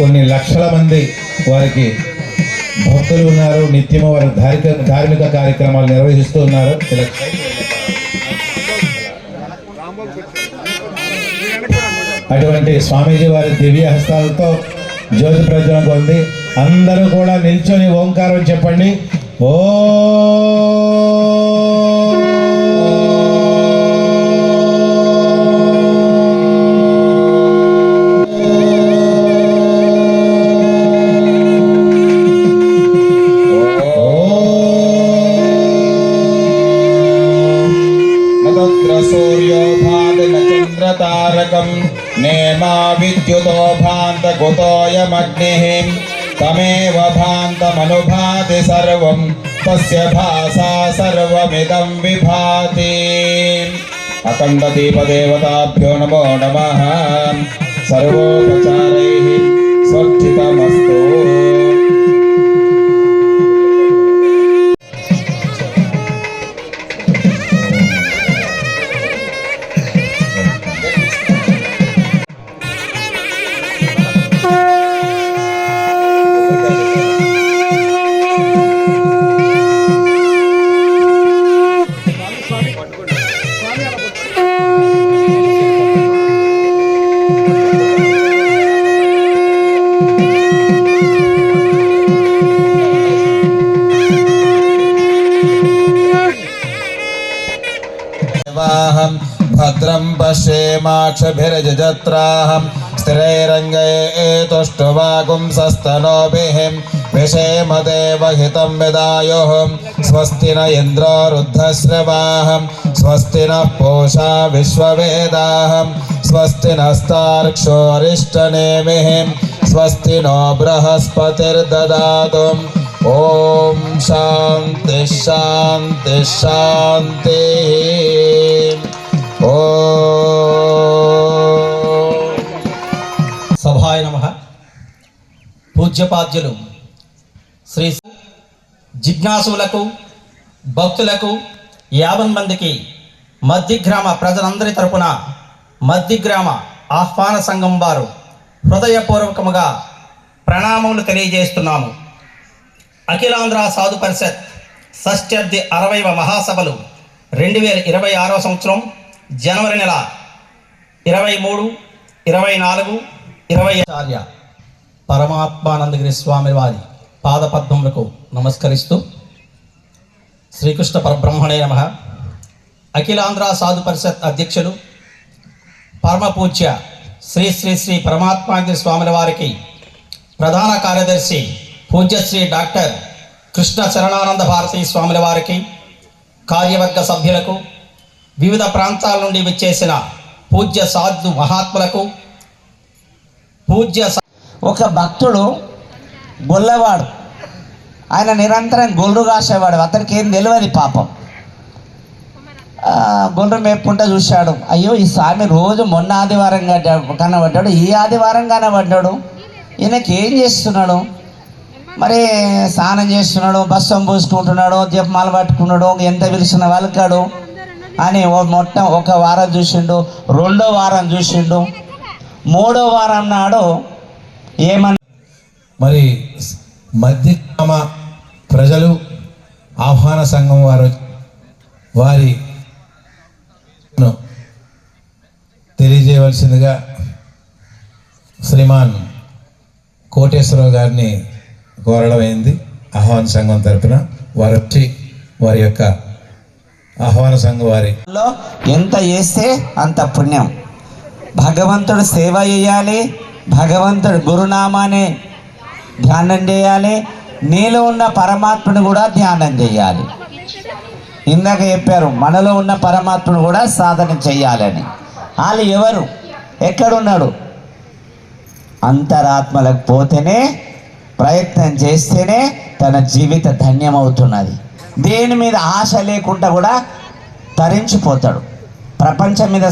కొన్ని లక్షల మంది వారికి భక్తులు ఉన్నారు. నిత్యము వారి ధార్మిక ధార్మిక కార్యక్రమాలు నిర్వహిస్తూ ఉన్నారు. అటువంటి స్వామీజీ వారి దివ్య హస్తాలతో జ్యోతి ప్రజ్వలం పొంది అందరూ కూడా నిల్చొని ఓంకారం చెప్పండి. ఓ भान्तकुतोऽयमग्निः तमेव भान्तमनुभाति सर्वं तस्य भासा सर्वमिदं विभाति। अखण्डदीपदेवताभ्यो नमो नमः। सर्वोपचारैः स्वर्थितमस्तु भद्रं पश्येमाक्षभिरजत्राहं स्थिरैरङ्गैतुष्टुवागुंसस्तनोभिः विषेम देवहितं विदायुः। स्वस्ति न इन्द्रो रुद्धश्रवाहं स्वस्ति नः पूषा विश्ववेदाहं स्वस्ति नस्तार्क्षोरिष्टनेमिः स्वस्ति नो बृहस्पतिर्ददातु ॐ शान्ति शान्ति शान्ति। ॐ సభాయ నమ. పూజ్యపాద్యులు శ్రీ జిజ్ఞాసులకు భక్తులకు యాభై మందికి మధ్యగ్రామ ప్రజలందరి తరపున మధ్యగ్రామ ఆహ్వాన సంఘం వారు హృదయపూర్వకముగా ప్రణామములు తెలియజేస్తున్నాము. అఖిలాంధ్ర సాధు పరిషత్ షష్ట్యర్థి అరవైవ మహాసభలు రెండు వేల ఇరవై ఆరవ సంవత్సరం జనవరి నెల ఇరవై మూడు ఇరవై నాలుగు ఇరవై ఆచార్య పరమాత్మానందగిరి స్వామి వారి పాదపద్మములకు నమస్కరిస్తూ శ్రీకృష్ణ పరబ్రహ్మణే నమ. అఖిలాంధ్ర సాధు పరిషత్ అధ్యక్షులు పరమ పూజ్య శ్రీ శ్రీ శ్రీ పరమాత్మానందగిరి స్వాముల వారికి ప్రధాన కార్యదర్శి పూజ్యశ్రీ డాక్టర్ కృష్ణ శరణానంద భారతీ స్వాముల వారికి కార్యవర్గ సభ్యులకు వివిధ ప్రాంతాల నుండి వచ్చేసిన పూజ్య సాధు మహాత్ములకు పూజ్య ఒక భక్తుడు గొల్లవాడు. ఆయన నిరంతరం గొల్లు కాసేవాడు. అతనికి ఏం తెలియదు పాపం. ఆ, మేపుకుంటా చూశాడు. అయ్యో ఈ స్వామి రోజు మొన్న ఆదివారం కనబడ్డాడు. ఈ ఆదివారం కనబడ్డాడు. ఈయనకి ఏం చేస్తున్నాడు? మరి స్నానం చేస్తున్నాడు బస్సం పూసుకుంటున్నాడు దీపమాల పట్టుకున్నాడు ఎంత పిలిచిన వలకాడు అని మొట్ట మొత్తం ఒక వారం చూసిండు రెండో వారం చూసిండు మూడో వారం నాడు ఏమన్నా మరి మధ్య ప్రజలు ఆహ్వాన సంఘం వారు వారి తెలియజేయవలసిందిగా శ్రీమాన్ కోటేశ్వరరావు గారిని కోరడమైంది ఆహ్వాన సంఘం తరపున వారు వచ్చి వారి యొక్క ఆహ్వాన సంఘం వారి ఎంత చేస్తే అంత పుణ్యం. భగవంతుడు సేవ చేయాలి భగవంతుడు గురునామాన్ని ధ్యానం చేయాలి నీలో ఉన్న పరమాత్మను కూడా ధ్యానం చేయాలి. ఇందాక చెప్పారు మనలో ఉన్న పరమాత్మను కూడా సాధన చేయాలని. వాళ్ళు ఎవరు? ఎక్కడున్నాడు? అంతరాత్మలకు పోతేనే ప్రయత్నం చేస్తేనే తన జీవిత ధన్యమవుతున్నది. దేని మీద ఆశ లేకుండా కూడా తరించిపోతాడు. ప్రపంచం మీద